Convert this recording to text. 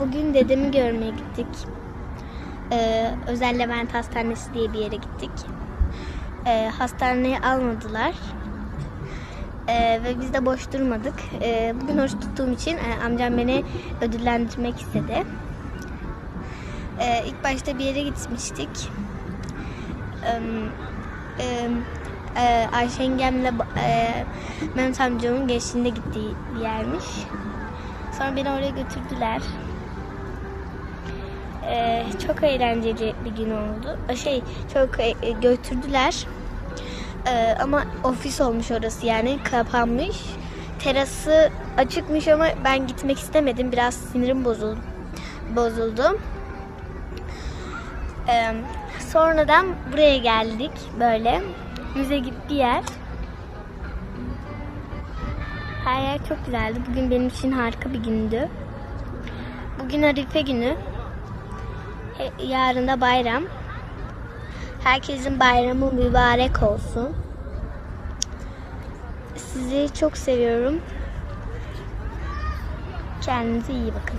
bugün dedemi görmeye gittik. Ee, Özel Levent Hastanesi diye bir yere gittik. Ee, hastaneye almadılar. Ee, ve biz de boş durmadık. Ee, bugün oruç tuttuğum için e, amcam beni ödüllendirmek istedi. Ee, ilk başta bir yere gitmiştik. Ee, e, e, Ayşe yengemle e, Mehmet amcamın gençliğinde gittiği bir yermiş. Sonra beni oraya götürdüler. Ee, çok eğlenceli bir gün oldu. Ee, Şey çok e, e, götürdüler. Ee, ama ofis olmuş orası yani kapanmış. Terası açıkmış ama ben gitmek istemedim. Biraz sinirim bozuldu. bozuldu. Ee, sonradan buraya geldik böyle. Müze gibi bir yer. Her yer çok güzeldi. Bugün benim için harika bir gündü. Bugün Arife günü. He- Yarın da bayram. Herkesin bayramı mübarek olsun. Sizi çok seviyorum. Kendinize iyi bakın.